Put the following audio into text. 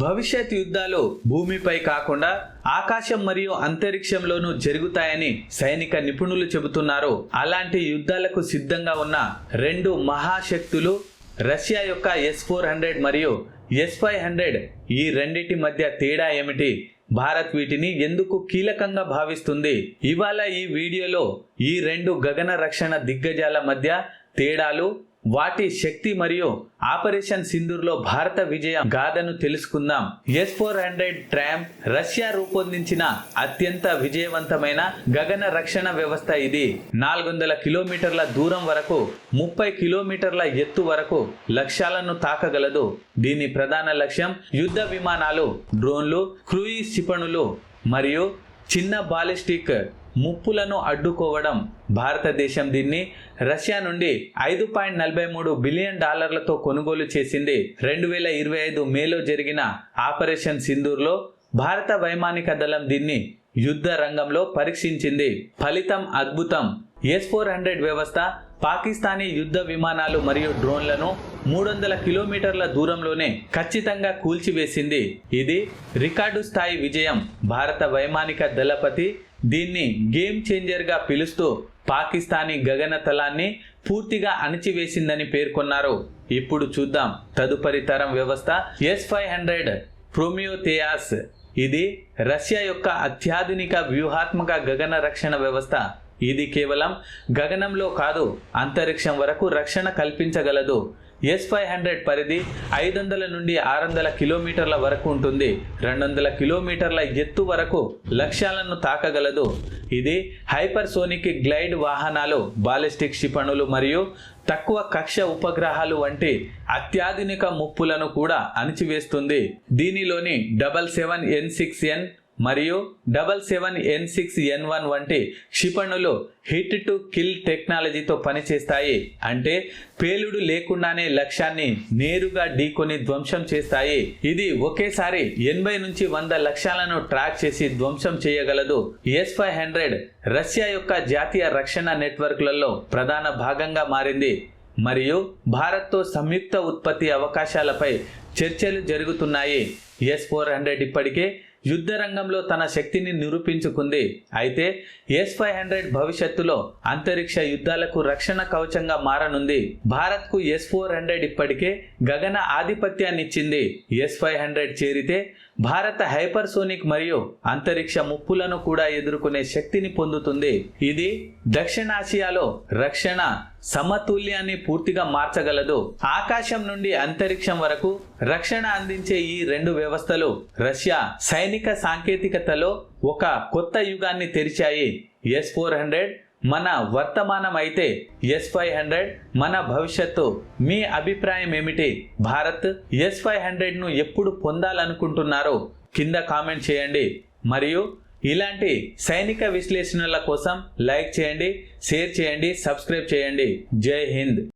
భవిష్యత్ యుద్ధాలు భూమిపై కాకుండా ఆకాశం మరియు అంతరిక్షంలోనూ జరుగుతాయని సైనిక నిపుణులు చెబుతున్నారు. అలాంటి యుద్ధాలకు సిద్ధంగా ఉన్న రెండు మహాశక్తులు రష్యా యొక్క ఎస్ ఫోర్ హండ్రెడ్ మరియు ఎస్ ఫైవ్ హండ్రెడ్ ఈ రెండిటి మధ్య తేడా ఏమిటి? భారత్ వీటిని ఎందుకు కీలకంగా భావిస్తుంది? ఇవాళ ఈ వీడియోలో ఈ రెండు గగన రక్షణ దిగ్గజాల మధ్య తేడాలు వాటి శక్తి మరియు ఆపరేషన్ సింధూర్లో భారత విజయ గాథను తెలుసుకుందాం. ఎస్ ఫోర్ హండ్రెడ్ ట్రామ్ రష్యా రూపొందించిన అత్యంత విజయవంతమైన గగన రక్షణ వ్యవస్థ ఇది. నాలుగు వందల కిలోమీటర్ల దూరం వరకు ముప్పై కిలోమీటర్ల ఎత్తు వరకు లక్ష్యాలను తాకగలదు. దీని ప్రధాన లక్ష్యం యుద్ధ విమానాలు డ్రోన్లు క్రూయిజ్ క్షిపణులు మరియు చిన్న బాలిస్టిక్ ముప్పులను అడ్డుకోవడం భారతదేశం దీన్ని రష్యా నుండి ఐదు పాయింట్ నలభై మూడు బిలియన్ డాలర్లతో కొనుగోలు చేసింది. రెండు వేల ఇరవై ఐదు మేలో జరిగిన ఆపరేషన్ సింధూర్లో భారత వైమానిక దళం దీన్ని యుద్ధ రంగంలో పరీక్షించింది. ఫలితం అద్భుతం. ఎస్ ఫోర్ హండ్రెడ్ వ్యవస్థ పాకిస్తానీ యుద్ధ విమానాలు మరియు డ్రోన్లను మూడు వందల కిలోమీటర్ల దూరంలోనే ఖచ్చితంగా కూల్చివేసింది. ఇది రికార్డు స్థాయి విజయం. భారత వైమానిక దళపతి దీన్ని గేమ్ చేంజర్గా పిలుస్తూ పాకిస్తానీ గగనతలాన్ని పూర్తిగా అణిచివేసిందని పేర్కొన్నారు. ఇప్పుడు చూద్దాం. తదుపరి తరం వ్యవస్థ ఎస్ ఫైవ్ హండ్రెడ్ ప్రోమియోథియాస్ ఇది రష్యా యొక్క అత్యాధునిక వ్యూహాత్మక గగన రక్షణ వ్యవస్థ. ఇది కేవలం గగనంలో కాదు అంతరిక్షం వరకు రక్షణ కల్పించగలదు. ఎస్ ఫైవ్ హండ్రెడ్ పరిధి ఐదు వందల నుండి ఆరు వందల కిలోమీటర్ల వరకు ఉంటుంది. రెండు వందల కిలోమీటర్ల ఎత్తు వరకు లక్ష్యాలను తాకగలదు. ఇది హైపర్సోనిక్ గ్లైడ్ వాహనాలు బాలిస్టిక్ క్షిపణులు మరియు తక్కువ కక్ష ఉపగ్రహాలు వంటి అత్యాధునిక ముప్పులను కూడా అణిచివేస్తుంది. దీనిలోని double seven N six N మరియు double seven N six N one వంటి క్షిపణులు హిట్ టు కిల్ టెక్నాలజీతో పనిచేస్తాయి. అంటే పేలుడు లేకుండానే లక్ష్యాన్ని నేరుగా ఢీకొని ధ్వంసం చేస్తాయి. ఇది ఒకేసారి ఎనభై నుంచి వంద లక్ష్యాలను ట్రాక్ చేసి ధ్వంసం చేయగలదు. ఎస్ ఫైవ్ హండ్రెడ్ రష్యా యొక్క జాతీయ రక్షణ నెట్వర్క్లలో ప్రధాన భాగంగా మారింది. మరియు భారత్తో సంయుక్త ఉత్పత్తి అవకాశాలపై చర్చలు జరుగుతున్నాయి. ఎస్ ఫోర్ హండ్రెడ్ ఇప్పటికే యుద్ధ రంగంలో తన శక్తిని నిరూపించుకుంది. అయితే ఎస్ ఫైవ్ హండ్రెడ్ భవిష్యత్తులో అంతరిక్ష యుద్ధాలకు రక్షణ కవచంగా మారనుంది. భారత్కు ఎస్ ఫోర్ హండ్రెడ్ ఇప్పటికే గగన ఆధిపత్యాన్నిచ్చింది. ఎస్ ఫైవ్ హండ్రెడ్ చేరితే భారత హైపర్సోనిక్ మరియు అంతరిక్ష ముప్పులను కూడా ఎదుర్కొనే శక్తిని పొందుతుంది. ఇది దక్షిణాసియాలో రక్షణ సమతుల్యాన్ని పూర్తిగా మార్చగలదు. ఆకాశం నుండి అంతరిక్షం వరకు రక్షణ అందించే ఈ రెండు వ్యవస్థలు రష్యా సైనిక సాంకేతికతలో ఒక కొత్త యుగాన్ని తెరిచాయి. ఎస్ ఫోర్ హండ్రెడ్ మన వర్తమానం అయితే ఎస్ ఫైవ్ హండ్రెడ్ మన భవిష్యత్తు. మీ అభిప్రాయం ఏమిటి? భారత్ ఎస్ ఫైవ్ హండ్రెడ్ను ఎప్పుడు పొందాలనుకుంటున్నారో? కింద కామెంట్ చేయండి. మరియు ఇలాంటి సైనిక విశ్లేషణల కోసం లైక్ చేయండి షేర్ చేయండి సబ్స్క్రైబ్ చేయండి. జై హింద్.